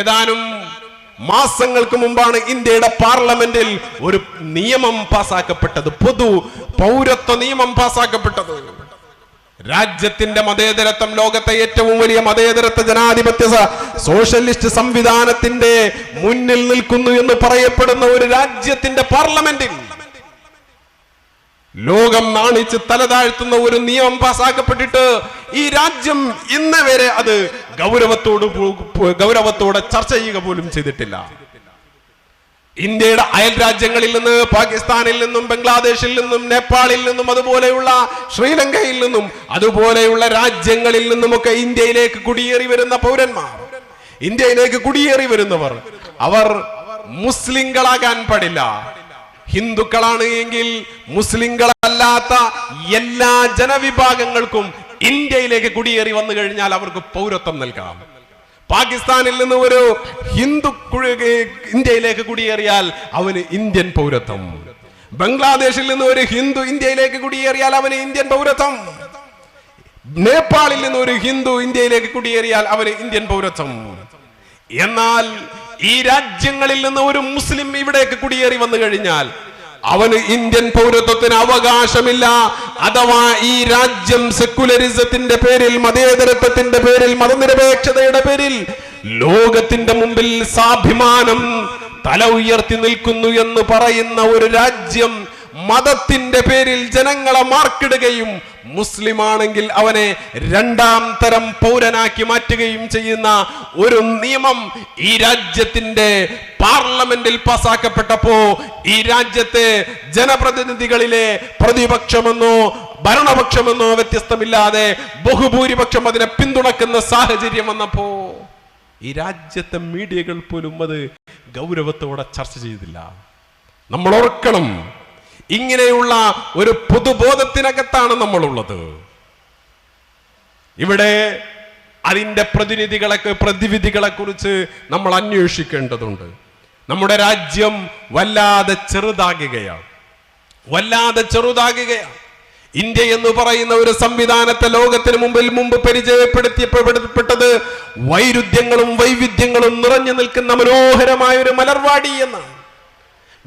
ഏതാനും മാസങ്ങൾക്ക് മുമ്പാണ് ഇന്ത്യയുടെ പാർലമെന്റിൽ ഒരു നിയമം പാസാക്കപ്പെട്ടത്. പൊതു പൗരത്വ നിയമം പാസാക്കപ്പെട്ടത്. രാജ്യത്തിന്റെ മതേതരത്വം ലോകത്തെ ഏറ്റവും വലിയ മതേതരത്വ ജനാധിപത്യ സോഷ്യലിസ്റ്റ് സംവിധാനത്തിന്റെ മുന്നിൽ നിൽക്കുന്നു എന്ന് പറയപ്പെടുന്ന ഒരു രാജ്യത്തിന്റെ പാർലമെന്റിൽ ലോകം നാണിച്ച് തലതാഴ്ത്തുന്ന ഒരു നിയമം പാസാക്കപ്പെട്ടിട്ട് ഈ രാജ്യം ഇന്ന് വരെ അത് ഗൗരവത്തോട് ഗൗരവത്തോടെ ചർച്ച ചെയ്യുക പോലും ചെയ്തിട്ടില്ല. ഇന്ത്യയുടെ അയൽ രാജ്യങ്ങളിൽ നിന്ന് പാകിസ്ഥാനിൽ നിന്നും ബംഗ്ലാദേശിൽ നിന്നും നേപ്പാളിൽ നിന്നും അതുപോലെയുള്ള ശ്രീലങ്കയിൽ നിന്നും അതുപോലെയുള്ള രാജ്യങ്ങളിൽ നിന്നുമൊക്കെ ഇന്ത്യയിലേക്ക് കുടിയേറി വരുന്ന പൗരന്മാർ ഇന്ത്യയിലേക്ക് കുടിയേറി വരുന്നവർ അവർ മുസ്ലിങ്ങളാകാൻ പാടില്ല. ഹിന്ദുക്കളാണ് എങ്കിൽ മുസ്ലിങ്ങളല്ലാത്ത എല്ലാ ജനവിഭാഗങ്ങൾക്കും ഇന്ത്യയിലേക്ക് കുടിയേറി വന്നു കഴിഞ്ഞാൽ അവർക്ക് പൗരത്വം നൽകാം. പാകിസ്ഥാനിൽ നിന്ന് ഒരു ഹിന്ദു ഇന്ത്യയിലേക്ക് കുടിയേറിയാൽ അവന് ഇന്ത്യൻ പൗരത്വം. ബംഗ്ലാദേശിൽ നിന്ന് ഒരു ഹിന്ദു ഇന്ത്യയിലേക്ക് കുടിയേറിയാൽ അവന് ഇന്ത്യൻ പൗരത്വം. നേപ്പാളിൽ നിന്ന് ഒരു ഹിന്ദു ഇന്ത്യയിലേക്ക് കുടിയേറിയാൽ അവന് ഇന്ത്യൻ പൗരത്വം. എന്നാൽ ഈ രാജ്യങ്ങളിൽ നിന്ന് ഒരു മുസ്ലിം ഇവിടേക്ക് കുടിയേറി വന്നു കഴിഞ്ഞാൽ അവന് ഇന്ത്യൻ പൗരത്വത്തിന് അവകാശമില്ല. അഥവാ ഈ രാജ്യം സെക്യുലറിസത്തിന്റെ പേരിൽ മതേതരത്വത്തിന്റെ പേരിൽ മതനിരപേക്ഷതയുടെ പേരിൽ ലോകത്തിന്റെ മുമ്പിൽ സാഭിമാനം തല ഉയർത്തി നിൽക്കുന്നു എന്ന് പറയുന്ന ഒരു രാജ്യം മതത്തിന്റെ പേരിൽ ജനങ്ങളെ മാർക്കിടുകയും മുസ്ലിമാണെങ്കിൽ അവനെ രണ്ടാം തരം പൗരനാക്കി മാറ്റുകയും ചെയ്യുന്ന ഒരു നിയമം ഈ രാജ്യത്തിന്റെ പാർലമെന്റിൽ പാസാക്കപ്പെട്ടപ്പോ ഈ രാജ്യത്തെ ജനപ്രതിനിധികളിലെ പ്രതിപക്ഷമെന്നോ ഭരണപക്ഷമെന്നോ വ്യത്യസ്തമില്ലാതെ ബഹുഭൂരിപക്ഷം അതിനെ പിന്തുണക്കുന്ന സാഹചര്യം വന്നപ്പോ ഈ രാജ്യത്തെ മീഡിയകൾ പോലും അത് ഗൗരവത്തോടെ ചർച്ച ചെയ്തില്ല. നമ്മൾ ഓർക്കണം ഇങ്ങനെയുള്ള ഒരു പൊതുബോധത്തിനകത്താണ് നമ്മളുള്ളത്. ഇവിടെ അതിന്റെ പ്രതിനിധികളെ പ്രതിവിധികളെ കുറിച്ച് നമ്മൾ അന്വേഷിക്കേണ്ടതുണ്ട്. നമ്മുടെ രാജ്യം വല്ലാതെ ചെറുതാകുകയാണ്. വല്ലാതെ ചെറുതാകുകയാണ്. ഇന്ത്യ എന്ന് പറയുന്ന ഒരു സംവിധാനത്തെ ലോകത്തിന് മുമ്പിൽ മുമ്പ് പരിചയപ്പെടുത്തിയപ്പെട്ടത് വൈരുദ്ധ്യങ്ങളും വൈവിധ്യങ്ങളും നിറഞ്ഞു നിൽക്കുന്ന മനോഹരമായ ഒരു മലർവാടി എന്നാണ്.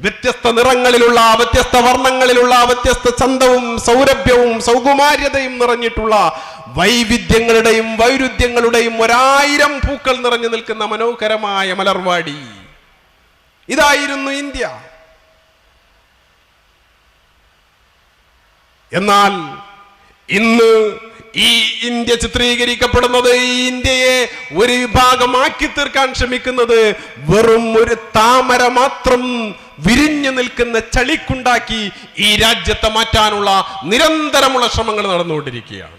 വ്യത്യസ്ത നിറങ്ങളിലുള്ള വ്യത്യസ്ത വർണങ്ങളിലുള്ള വ്യത്യസ്ത ചന്തവും സൗരഭ്യവും സൗകുമാര്യതയും നിറഞ്ഞിട്ടുള്ള വൈവിധ്യങ്ങളുടെയും വൈരുദ്ധ്യങ്ങളുടെയും ഒരായിരം പൂക്കൾ നിറഞ്ഞു നിൽക്കുന്ന മനോഹരമായ മലർവാടി. ഇതായിരുന്നു ഇന്ത്യ. എന്നാൽ ഇന്ന് ഈ ഇന്ത്യ ചിത്രീകരിക്കപ്പെടുന്നത് ഈ ഇന്ത്യയെ ഒരു വിഭാഗമാക്കി തീർക്കാൻ ശ്രമിക്കുന്നത് വെറും ഒരു താമര മാത്രം വിരിഞ്ഞു നിൽക്കുന്ന ചളിക്കുണ്ടാക്കി ഈ രാജ്യത്തെ മാറ്റാനുള്ള നിരന്തരമുള്ള ശ്രമങ്ങൾ നടന്നുകൊണ്ടിരിക്കുകയാണ്.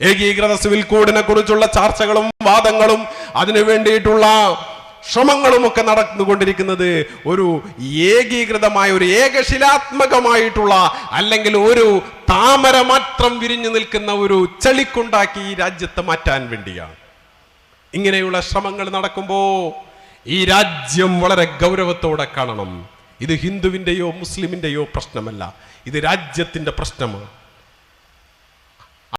ഏകീകൃത സിവിൽ കോഡിനെ കുറിച്ചുള്ള ചർച്ചകളും വാദങ്ങളും അതിനു വേണ്ടിയിട്ടുള്ള ശ്രമങ്ങളുമൊക്കെ നടന്നുകൊണ്ടിരിക്കുന്നത് ഒരു ഏകീകൃതമായ ഒരു ഏകശിലാത്മകമായിട്ടുള്ള അല്ലെങ്കിൽ ഒരു താമര മാത്രം വിരിഞ്ഞു നിൽക്കുന്ന ഒരു ചളിക്കുണ്ടാക്കി ഈ രാജ്യത്തെ മാറ്റാൻ വേണ്ടിയാണ്. ഇങ്ങനെയുള്ള ശ്രമങ്ങൾ നടക്കുമ്പോൾ ഈ രാജ്യം വളരെ ഗൗരവത്തോടെ കാണണം. ഇത് ഹിന്ദുവിന്റെയോ മുസ്ലിമിന്റെയോ പ്രശ്നമല്ല. ഇത് രാജ്യത്തിന്റെ പ്രശ്നമാണ്.